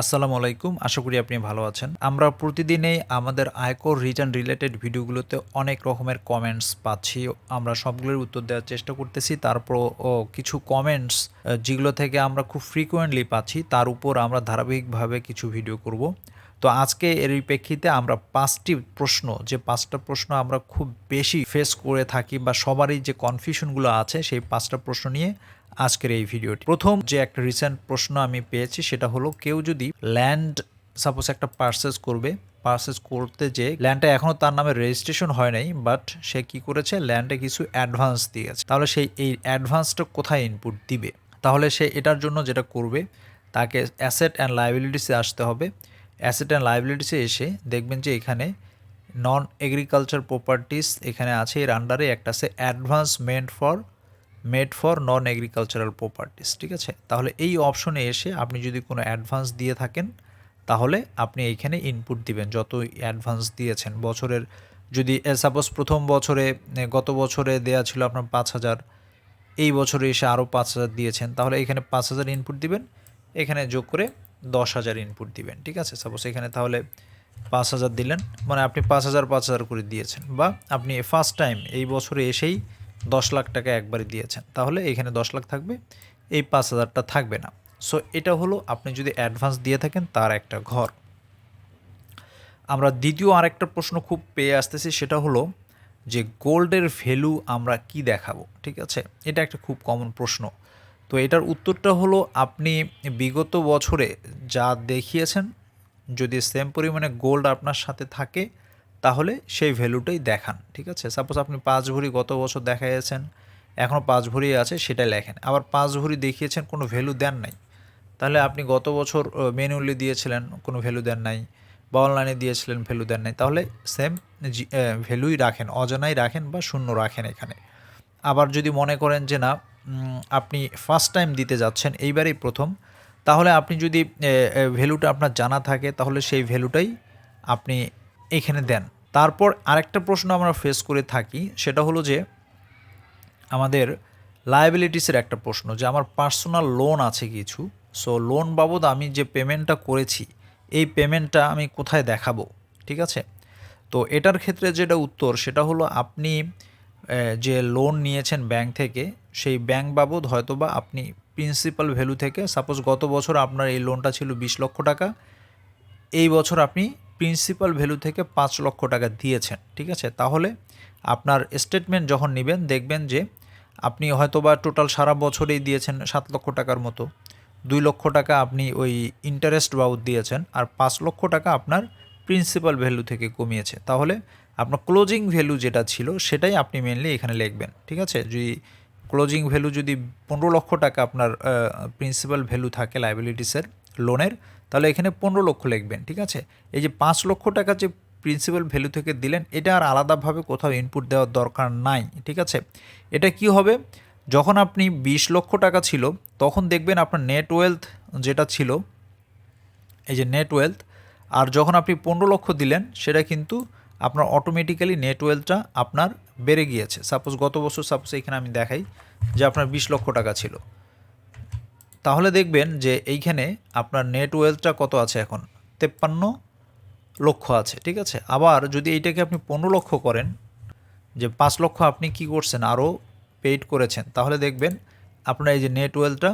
আসসালামু আলাইকুম, আশা করি আপনি ভালো আছেন। আমরা প্রতিদিনেই আমাদের আয়কর রিটার্ন রিলেটেড ভিডিওগুলোতে অনেক রকমের কমেন্টস পাচ্ছি। আমরা সবগুলোর উত্তর দেওয়ার চেষ্টা করতেছি। তারপর কিছু কমেন্টস যেগুলো থেকে আমরা খুব ফ্রিকোয়েন্টলি পাচ্ছি, তার উপর আমরা ধারাবাহিকভাবে কিছু ভিডিও করব। তো আজকে এর প্রেক্ষিতে আমরা পাঁচটি প্রশ্ন, যে পাঁচটা প্রশ্ন আমরা খুব বেশি ফেস করে থাকি বা সবারই যে কনফিউশনগুলো আছে, সেই পাঁচটা প্রশ্ন নিয়ে আজকের এই ভিডিওটি। প্রথম যে একটা রিসেন্ট প্রশ্ন আমি পেয়েছি, সেটা হলো কেউ যদি ল্যান্ড সাপোজ একটা পার্সেস করবে পার্সেস করতে যে ল্যান্ডটা এখনও তার নামে রেজিস্ট্রেশন হয় নাই বাট সে কি করেছে? ল্যান্ডে কিছু অ্যাডভান্স দিয়েছে। তাহলে সেই এই অ্যাডভান্সটা কোথায় ইনপুট দিবে? তাহলে সে এটার জন্য যেটা করবে, তাকে অ্যাসেট অ্যান্ড লাইবিলিটিসে আসতে হবে। অ্যাসেট অ্যান্ড লাইবিলিটিসে এসে দেখবেন যে এখানে নন এগ্রিকালচার প্রপার্টিস এখানে আছে, এর আন্ডারে একটা আছে advancement for made for non agricultural properties ঠিক আছে? তাহলে এই অপশনে এসে আপনি যদি কোনো অ্যাডভান্স দিয়ে থাকেন, তাহলে আপনি এইখানে ইনপুট দিবেন। যত অ্যাডভান্স দিয়েছেন, বছরের যদি সাপোজ প্রথম বছরে গত বছরে দেয়া ছিল আপনার পাঁচ হাজার, এই বছরে এসে আরও পাঁচ হাজার দিয়েছেন, তাহলে এখানে পাঁচ হাজার ইনপুট দিবেন, এখানে যোগ করে দশ হাজার ইনপুট দিবেন, ঠিক আছে? সাপোজ এখানে তাহলে পাঁচ হাজার দিলেন মানে আপনি পাঁচ হাজার পাঁচ হাজার করে দিয়েছেন, বা আপনি ফার্স্ট টাইম এই বছরে এসেই দশ লাখ টাকা একবারে দিয়েছেন। তাহলে এখানে দশ লাখ থাকবে, এই পাঁচ হাজারটা থাকবে না। সো এটা হলো আপনি যদি অ্যাডভান্স দিয়ে থাকেন তার একটা ঘর। আমরা দ্বিতীয় আরেকটা প্রশ্ন খুব পেয়ে আসতেছি, সেটা হলো যে গোল্ডের ভ্যালু আমরা কি দেখাবো? ঠিক আছে? এটা একটা খুব কমন প্রশ্ন। তো এটার উত্তরটা হলো আপনি বিগত বছরে যা দেখিয়েছেন, যদি সেম পরিমাণে গোল্ড আপনার সাথে থাকে তাহলে সেই ভ্যালুটাই দেখান, ঠিক আছে? সাপোজ আপনি পাঁচ ভরি গত বছর দেখাইয়েছেন এখনও পাঁচ ভরি আছে সেটা লেখেন। আবার পাঁচ ভরি দেখিয়েছেন, কোনো ভ্যালু দেন নাই। তাহলে আপনি গত বছর ম্যানুয়ালি দিয়েছিলেন, কোনো ভ্যালু দেন নাই, বা অনলাইনে দিয়েছিলেন ভ্যালু দেন নাই, তাহলে সেম ভ্যালুই রাখেন, অজানাই রাখেন বা শূন্য রাখেন এখানে। আবার যদি মনে করেন যে না আপনি ফার্স্ট টাইম দিতে যাচ্ছেন, এইবারেই প্রথম, তাহলে আপনি যদি ভ্যালুটা আপনার জানা থাকে, তাহলে সেই ভ্যালুটাই আপনি এখানে দেন। তারপর আরেকটা প্রশ্ন আমরা ফেস করে থাকি, সেটা হলো যে আমাদের লায়াবিলিটিসের একটা প্রশ্ন, যে আমার পার্সোনাল লোন আছে কিছু সো লোন বাবদ আমি যে পেমেন্টটা করেছি, এই পেমেন্টটা আমি কোথায় দেখাবো? ঠিক আছে? তো এটার ক্ষেত্রে যেটা উত্তর, সেটা হলো আপনি যে লোন নিয়েছেন ব্যাংক থেকে, সেই ব্যাংক বাবদ হয়তোবা আপনি প্রিন্সিপাল ভ্যালু থেকে সাপোজ গত বছর আপনার এই লোনটা ছিল বিশ লক্ষ টাকা, এই বছর আপনি প্রিন্সিপাল ভ্যালু থেকে পাঁচ লক্ষ টাকা দিয়েছেন, ঠিক আছে? তাহলে আপনার স্টেটমেন্ট যখন নেবেন, দেখবেন যে আপনি হয়তোবা টোটাল সারা বছরেই দিয়েছেন সাত লক্ষ টাকার মতো। দুই লক্ষ টাকা আপনি ওই ইন্টারেস্ট বাবদ দিয়েছেন আর পাঁচ লক্ষ টাকা আপনার প্রিন্সিপাল ভ্যালু থেকে কমিয়েছে। তাহলে আপনার ক্লোজিং ভ্যালু যেটা ছিল, সেটাই আপনি মেনলি এখানে লিখবেন, ঠিক আছে? যদি ক্লোজিং ভ্যালু যদি পনেরো লক্ষ টাকা আপনার প্রিন্সিপাল ভ্যালু থাকে লাইবিলিটিসের লোনের তাহলে এখানে পনেরো লক্ষ লিখবেন, ঠিক আছে? এই যে পাঁচ লক্ষ টাকা যে প্রিন্সিপাল ভ্যালু থেকে দিলেন, এটা আর আলাদাভাবে কোথাও ইনপুট দেওয়ার দরকার নাই, ঠিক আছে? এটা কি হবে? যখন আপনি বিশ লক্ষ টাকা ছিল, তখন দেখবেন আপনার নেট ওয়েলথ যেটা ছিল, এই যে নেট ওয়েলথ আর যখন আপনি পনেরো লক্ষ দিলেন, সেটা কিন্তু আপনার অটোমেটিক্যালি নেট ওয়েলথটা আপনার বেড়ে গিয়েছে। সাপোজ গত বছর সাপোজ এখানে আমি দেখাই যে আপনার বিশ লক্ষ টাকা ছিল। তাহলে দেখবেন যে এইখানে আপনার নেট ওয়েলথটা কত আছে এখন? তেপ্পান্ন লক্ষ আছে, ঠিক আছে? আবার যদি এইটাকে আপনি পনেরো লক্ষ করেন, যে পাঁচ লক্ষ আপনি কি করছেন, আরও পেইড করেছেন, তাহলে দেখবেন আপনার এই যে নেট ওয়েলথটা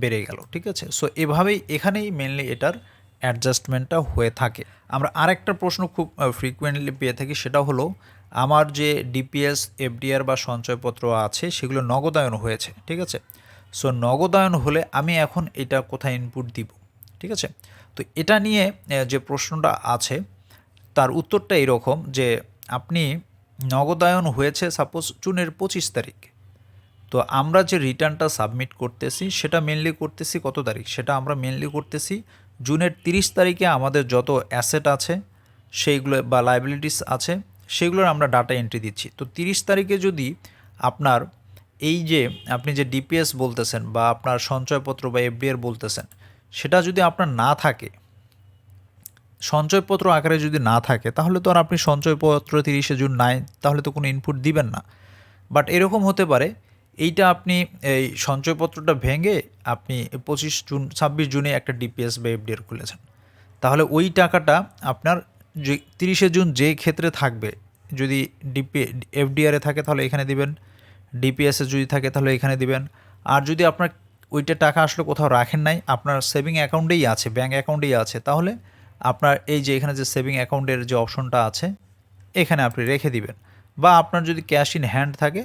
বেড়ে গেল, ঠিক আছে? সো এভাবেই এখানেই মেনলি এটার অ্যাডজাস্টমেন্টটা হয়ে থাকে। আমরা আরেকটা প্রশ্ন খুব ফ্রিকুয়েন্টলি পেয়ে থাকি, সেটা হলো আমার যে ডিপিএস এফডিআর বা সঞ্চয়পত্র আছে, সেগুলো নগদায়ন হয়েছে, ঠিক আছে? সো নগদায়ন হলে আমি এখন এটা কোথায় ইনপুট দিব? ঠিক আছে? তো এটা নিয়ে যে প্রশ্নটা আছে, তার উত্তরটা এরকম যে আপনি নগদায়ন হয়েছে সাপোজ জুনের পঁচিশ তারিখ। তো আমরা যে রিটার্নটা সাবমিট করতেছি, সেটা মেনলি করতেছি কত তারিখ? সেটা আমরা মেনলি করতেছি জুনের তিরিশ তারিখে আমাদের যত অ্যাসেট আছে, সেইগুলো বা লাইবিলিটিস আছে, সেগুলোর আমরা ডাটা এন্ট্রি দিচ্ছি। তো তিরিশ তারিখে যদি আপনার এই যে আপনি যে ডিপিএস বলতেছেন বা আপনার সঞ্চয়পত্র বা এফডিআর বলতেছেন, সেটা যদি আপনার না থাকে, সঞ্চয়পত্র আকারে যদি না থাকে, তাহলে তো আর আপনি সঞ্চয়পত্র তিরিশে জুন নাই, তাহলে তো কোনো ইনপুট দিবেন না। বাট এরকম হতে পারে, এইটা আপনি এই সঞ্চয়পত্রটা ভেঙে আপনি পঁচিশ জুন, ছাব্বিশ জুনে একটা ডিপিএস বা এফডিআর খুলেছেন। তাহলে ওই টাকাটা আপনার যে তিরিশে জুন যে ক্ষেত্রে থাকবে, যদি ডিপি এফডিআরে থাকে, তাহলে এখানে দিবেন। ডিপিএসে যদি থাকে তাহলে এখানে দিবেন। আর যদি আপনার ওইটা টাকা আসলে কোথাও রাখেন নাই, আপনার সেভিং অ্যাকাউন্টেই আছে ব্যাঙ্ক অ্যাকাউন্টেই আছে, তাহলে আপনার এই যে এখানে যে সেভিং অ্যাকাউন্টের যে অপশনটা আছে, এখানে আপনি রেখে দিবেন। বা আপনার যদি ক্যাশ ইন হ্যান্ড থাকে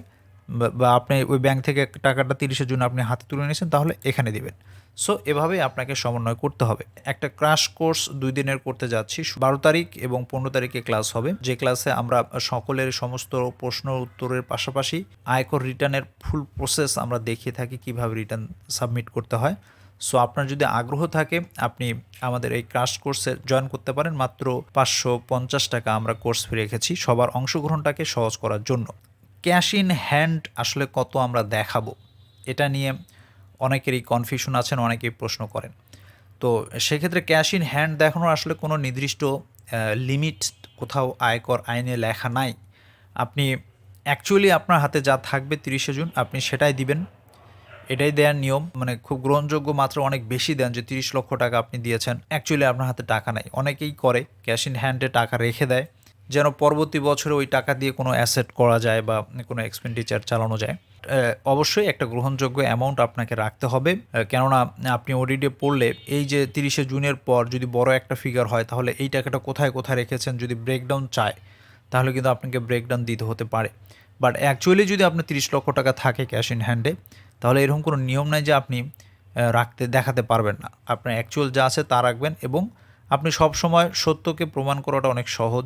বা- আপনি ওই ব্যাংক থেকে টাকাটা তিরিশের জন্য আপনি হাতে তুলে নিয়েছেন, তাহলে এখানে দিবেন। সো এভাবেই আপনাকে সমন্বয় করতে হবে। একটা ক্রাশ কোর্স দুই দিনের করতে যাচ্ছি। বারো তারিখ এবং পনেরো তারিখে ক্লাস হবে। যে ক্লাসে আমরা সকলের সমস্ত প্রশ্ন উত্তরের পাশাপাশি আয়কর রিটার্নের ফুল প্রসেস আমরা দেখিয়ে থাকি, কীভাবে রিটার্ন সাবমিট করতে হয়। সো আপনার যদি আগ্রহ থাকে, আপনি আমাদের এই ক্রাশ কোর্সে জয়েন করতে পারেন। মাত্র পাঁচশো পঞ্চাশ টাকা আমরা কোর্স ফি রেখেছি। সবার অংশগ্রহণটাকে সহজ করার জন্য। ক্যাশ ইন হ্যান্ড আসলে কত আমরা দেখাবো? এটা নিয়ে অনেকেরই কনফিউশন আছেন, অনেকেই প্রশ্ন করেন। তো সেক্ষেত্রে ক্যাশ ইন হ্যান্ড দেখানোর আসলে কোনো নির্দিষ্ট লিমিট কোথাও আয়কর আইনে লেখা নাই। আপনি অ্যাকচুয়ালি আপনার হাতে যা থাকবে তিরিশে জুন, আপনি সেটাই দিবেন। এটাই দেওয়ার নিয়ম। মানে খুব গ্রহণযোগ্য মাত্র অনেক বেশি দেন যে তিরিশ লক্ষ টাকা আপনি দিয়েছেন। অ্যাকচুয়ালি আপনার হাতে টাকা নাই। অনেকেই করে, ক্যাশ ইন হ্যান্ডে টাকা রেখে দেয়। যেন পরবর্তী বছরে ওই টাকা দিয়ে কোনো অ্যাসেট করা যায় বা কোনো এক্সপেন্ডিচার চালানো যায়। অবশ্যই একটা গ্রহণযোগ্য অ্যামাউন্ট আপনাকে রাখতে হবে। কেননা আপনি ওডিডে পড়লে এই যে তিরিশে জুনের পর যদি বড় একটা ফিগার হয়, তাহলে এই টাকাটা কোথায় কোথায় রেখেছেন যদি ব্রেকডাউন চায়, তাহলে কিন্তু আপনাকে ব্রেকডাউন দিতে হতে পারে। বাট অ্যাকচুয়ালি যদি আপনার তিরিশ লক্ষ টাকা থাকে ক্যাশ ইন হ্যান্ডে তাহলে এরকম কোনো নিয়ম নাই যে আপনি রাখতে, দেখাতে পারবেন না। আপনার অ্যাকচুয়াল যা আছে তা রাখবেন এবং আপনি সব সময় সত্যকে প্রমাণ করাটা অনেক সহজ।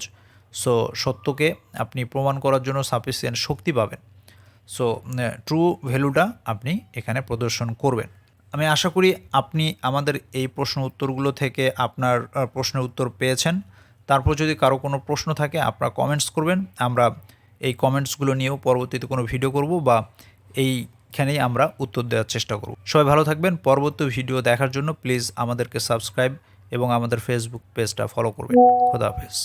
সো সত্যকে আপনি প্রমাণ করার জন্য সাফিসিয়েন্ট শক্তি পাবেন। সো ট্রু ভ্যালুটা আপনি এখানে প্রদর্শন করবেন। আমি আশা করি আপনি আমাদের এই প্রশ্ন উত্তরগুলো থেকে আপনার প্রশ্নের উত্তর পেয়েছেন। তারপর যদি কারও কোনো প্রশ্ন থাকে, আপনারা কমেন্টস করবেন। আমরা এই কমেন্টসগুলো নিয়েও পরবর্তীতে কোনো ভিডিও করব বা এইখানেই আমরা উত্তর দেওয়ার চেষ্টা করব। সবাই ভালো থাকবেন। পরবর্তী ভিডিও দেখার জন্য প্লিজ আমাদেরকে সাবস্ক্রাইব এবং আমাদের ফেসবুক পেজটা ফলো করবেন। খোদা হাফেজ।